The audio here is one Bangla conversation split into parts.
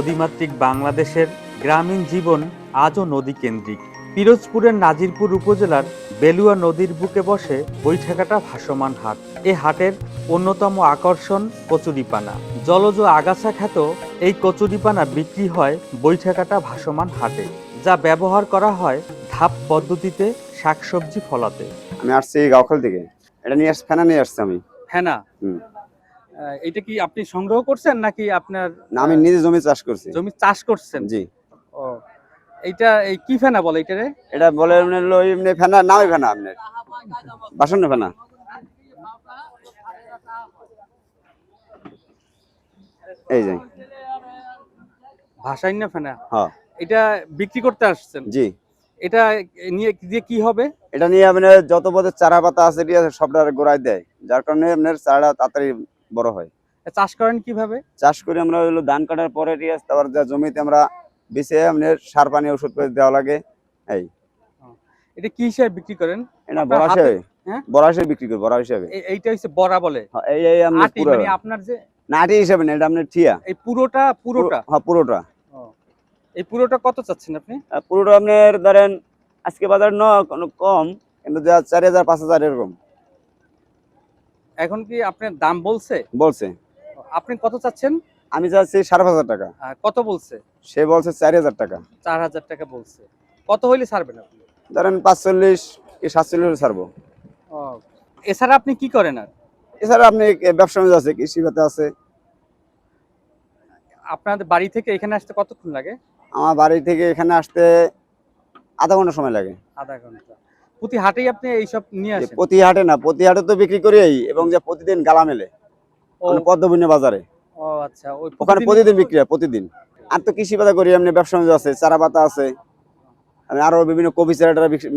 নদীমাতৃক বাংলাদেশের গ্রামীণ জীবন আজও নদী কেন্দ্রিক পিরোজপুরের নাজিরপুর উপজেলার বেলুয়া নদীর বুকে বসে বৈঠাকাটা ভাসমান হাট। এ হাটের অন্যতম আকর্ষণ কচুরিপানা। জলজ আগাছা খ্যাত এই কচুরিপানা বিক্রি হয় বৈঠাকাটা ভাসমান হাটে যা ব্যবহার করা হয় ধাপ পদ্ধতিতে শাকসবজি ফলাতে। আমি আসছি গাওখাল থেকে। এটা নিয়ে আসছি ফেনা নিয়ে আসছি আমি। না হুম। আহ, এটা কি আপনি সংগ্রহ করছেন নাকি আপনার না আমি নিজে জমি চাষ করছি। জমি চাষ করছেন? জি। ও এইটা এই কি ফেনা বলে এটারে এটা বলে এমনি ফেনা নামই ফেনা আপনার। বাসন ফেনা। এই যে। ভাষাইন্য ফেনা? হ্যাঁ। এটা বিক্রি করতে আসছেন? জি। এটা নিয়ে দিয়ে কি হবে? এটা নিয়ে আপনার যত পদের চারা পাতা আছে সবটা গোড়ায় দেয়। যার কারণে আপনার চারা তাড়াতাড়ি বড় হয়। চাষ করেন কীভাবে? চাষ করে আমরা হলো ধান কাটার পরে আছে তারপর যা জমিতে আমরা বিছে আপনার সার পানি ওষুধ করে দেওয়া লাগে এই। এটা কি হিসাবে বিক্রি করেন? এটা বড় হিসাবে হ্যাঁ? বড় হিসাবে বিক্রি করি বড় হিসাবে। এইটা হচ্ছে বড়া বলে। হ্যাঁ, এই এই আটি পুরো মানে আপনার যে নাটি হিসাবে না এটা আপনার ঠিয়া। এই পুরোটা পুরোটা? হ্যাঁ পুরোটা। এই পুরোটা কত চাচ্ছেন আপনি? পুরোটা আপনার ধরেন আজকে বাজার ন কোনো কম কিন্তু যা চার হাজার পাঁচ হাজার এরকম। এখন কি আপনার দাম বলছে? বলছে। আপনি কত চাচ্ছেন? আমি চাচ্ছি সাড়ে পাঁচ টাকা। কত বলছে? সে বলছে চার হাজার টাকা। চার হাজার টাকা বলছে। কত হইলে ছাড়বেন আপনি? ধরেন পাঁচচল্লিশ কি সাতচল্লিশ হলে ছাড়বো। ও, এছাড়া আপনি কি করেন আর? এছাড়া আপনি ব্যবসা আছে কৃষি খাতে আছে। আপনাদের বাড়ি থেকে এখানে আসতে কতক্ষণ লাগে? আমার বাড়ি থেকে এখানে আসতে আধা ঘণ্টা সময় লাগে। আধা ঘণ্টা। প্রতি হাটেই আপনি এইসব নিয়ে আসেন? প্রতি হাটে না প্রতি হাটে তো বিক্রি করি এবং যে প্রতিদিন গালা মেলে। পদ্মবন্য বাজারে। ও আচ্ছা ওই ওখানে প্রতিদিন বিক্রি হয় প্রতিদিন। আর তো কৃষি পাতা করি এমনি ব্যবসা আছে চারা পাতা আছে। আমি আরও বিভিন্ন কবি চারা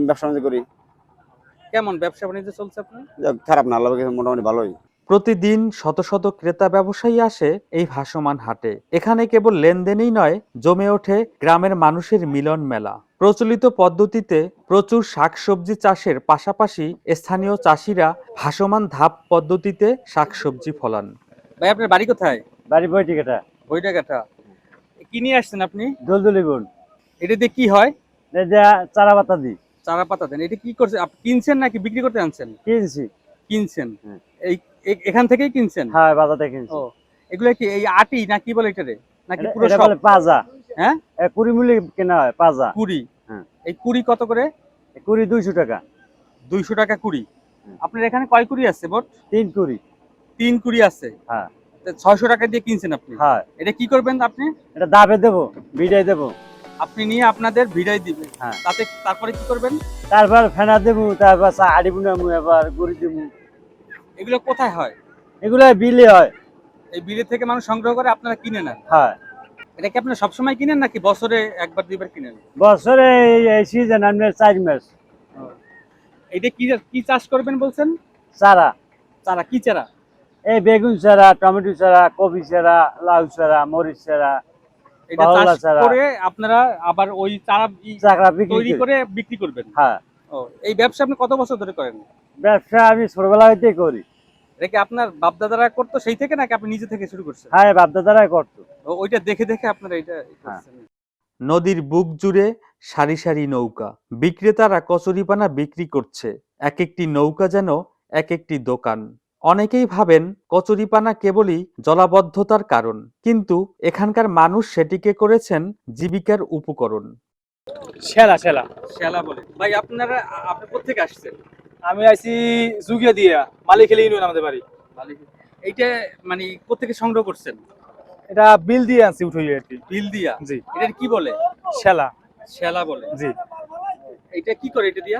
ব্যবসা বাণিজ্য করি। কেমন ব্যবসা বাণিজ্য চলছে আপনার? খারাপ না আল্লাহ মোটামুটি ভালোই। প্রতিদিন শত শত ক্রেতা ব্যবসায়ী আসে এই ভাসমান হাটে। এখানে কেবল লেনদেনই নয় জমে ওঠে গ্রামের মানুষের মিলন মেলা। প্রচলিত পদ্ধতিতে প্রচুর শাকসবজি চাষের পাশাপাশি স্থানীয় চাষিরা ভাসমান ধাপ পদ্ধতিতে শাকসবজি ফলান। ভাই আপনার বাড়ি কোথায়? বাড়ি বই টিকেটা বইটাঘাটা কি নিয়ে আসছেন আপনি? দলদলি গুণ। এটা দিয়ে কি হয়? এই যে চারা পাতা দিই। চারা পাতা দেন। এটা কি করছে? আপনি কিনছেন নাকি বিক্রি করতে আনছেন? কিনছি। কিনছেন। হ্যাঁ। এই এখান থেকেই কিনছেন? হ্যাঁ বাজাতে কিনছি। ও এগুলো কি এই আটি না কি বলে এটারে নাকি পুরো সব? পাজা। হ্যাঁ? এ কুড়ি মিলি কেনা হয় পাজা। কুড়ি? হ্যাঁ। এই কুড়ি কত করে? এ কুড়ি দুইশো টাকা। দুইশো টাকা কুড়ি। হুম। আপনার এখানে কয় কুড়ি আছে মোট? তিন কুড়ি। তিন কুড়ি আছে। হ্যাঁ। ছয়শো টাকা দিয়ে কিনছেন আপনি? হ্যাঁ। এটা কি করবেন আপনি? এটা দাবে দেবো বিডাই দেবো। আপনি নিয়ে আপনাদের ভিড়াই দিবেন। হ্যাঁ। তাতে তারপরে কি করবেন? তারপর ফেনা দেবো তারপর আড়ি বুনামু এবার গুড়ি দেবো এগুলো কোথায় হয়? এগুলো বিলে হয়। এই বিলে থেকে মানুষ সংগ্রহ করে আপনারা কিনে নেন? হ্যাঁ। এটা কি আপনারা সবসময় কিনেন নাকি বছরে একবার দুইবার কিনেন? বছরে এই- সিজন আপনার চার মাস। এটা কি কি চাষ করবেন বলছেন? চারা। চারা কি চারা? এই বেগুন চারা টমেটো চারা কপি চারা লাউ চারা মরিচ চারা এটা চাষ চারা। করে আপনারা আবার ওই চারা তৈরি করে বিক্রি করবেন? হ্যাঁ। ও এই ব্যবসা আপনি কত বছর ধরে করেন? ব্যবসা আমি ছোটবেলা হইতেই করি। এটা কি আপনার বাপদাদারা করতো সেই থেকে নাকি আপনি নিজে থেকে শুরু করছেন? হ্যাঁ বাপদাদারাই করতো। ও- ওইটা দেখে দেখে আপনারা এটা হ্যাঁ। নদীর বুক জুড়ে সারি সারি নৌকা। বিক্রেতারা কচুরিপানা বিক্রি করছে। এক একটি নৌকা যেন এক একটি দোকান। অনেকেই ভাবেন কচুরিপানা কেবলই জলাবদ্ধতার কারণ। কিন্তু এখানকার মানুষ সেটিকে করেছেন জীবিকার উপকরণ। শেলা শেলা। শ্যালা বলে। ভাই আপনারা আপনি কোথেকে আসছেন? আমি আইছি জুগিয়া দিয়া মালিক খেলে ইউনিয়ন আমাদের বাড়ি। এইটা মানে কোথেকে সংগ্রহ করছেন? এটা বিল দিয়ে আনছি উঠে আর কি। বিল দিয়া জি। এটা কি বলে? শেলা। শ্যালা বলে। জি। এটা কি করে এটা দিয়া?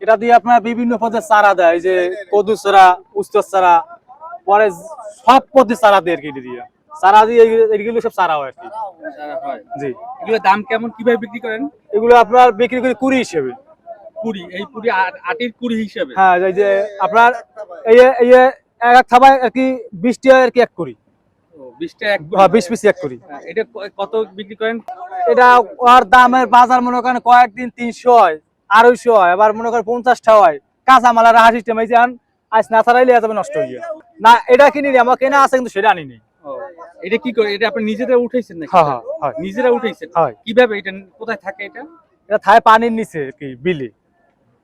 এটা দিয়ে আপনার বিভিন্ন পদের চারা দেয় এই যে কদু চারা উস্তর চারা পরে সব পদের চারা দেয় আর কি এটা দিয়ে। চারা দিয়ে এগুলো- সব চারা হয় আর কি। জি। এগুলোর দাম কেমন? কীভাবে বিক্রি করেন? এগুলো আপনার বিক্রি করি কুড়ি হিসেবে। কুড়ি এই কুড়ি আটির কুড়ি হিসাবে? হ্যাঁ এই যে আপনার এই এই এক এক থাবায় আর কি বিশ টাকা আর কি এক করি ও, বিশটা এক বিশ পিস এক করি এটা ক- কত বিক্রি করেন? এটা ওর দামের বাজার মনে করেন কয়েকদিন তিনশো হয় আড়াইশো হয় আবার মনে করেন পঞ্চাশটা হয়। কাঁচা মাল রাহা সিস্টেম এই যে আজ না ছাড়াইলে যাবে নষ্ট হয়ে যায়। না এটা কিনি নি, আমার কেনা আছে কিন্তু সেটা আনিনি। এটা কি করে? এটা আপনি নিজেরা উঠাইছেন নাকি? হ্যাঁ হ্যাঁ নিজেরা উঠাইছেন? হয়। কীভাবে এটা কোথায় থাকে এটা? এটা পানির নিচে কি বিলি।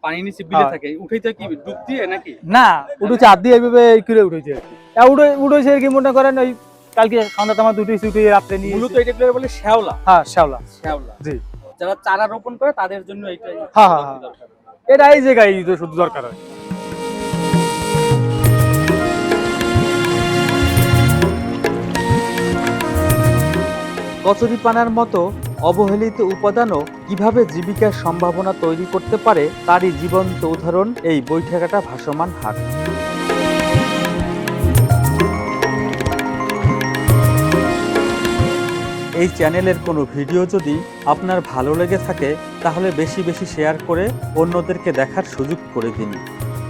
পানি নিচে বিলে হ্যাঁ। থাকে। উঠাইতে কি? ডুব দিয়ে নাকি? না উঠেছে হাত দিয়ে এইভাবে এই করে উঠেছে আর কি। তা উঠে উঠেছে কি মনে করেন ওই কালকে সন্ধ্যা তামা উঠেছি উঠে রাত্রে নিয়ে মূলত এটা বলে? শ্যাওলা। হ্যাঁ শ্যাওলা। শ্যাওলা। জি। যারা চারা রোপণ করে তাদের জন্য এটা হ্যাঁ, হ্যাঁ, হ্যাঁ। এটা এই জায়গায় শুধু দরকার হয়। কচুরিপানার মতো অবহেলিত উপাদানও কীভাবে জীবিকার সম্ভাবনা তৈরি করতে পারে তারই জীবন্ত উদাহরণ এই বৈঠাকাটা ভাসমান হাট এই চ্যানেলের কোনো ভিডিও যদি আপনার ভালো লেগে থাকে, তাহলে বেশি বেশি শেয়ার করে অন্যদেরকে দেখার সুযোগ করে দিন।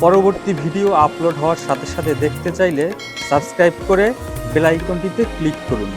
পরবর্তী ভিডিও আপলোড হওয়ার সাথে সাথে দেখতে চাইলে সাবস্ক্রাইব করে বেল আইকনটিতে ক্লিক করুন।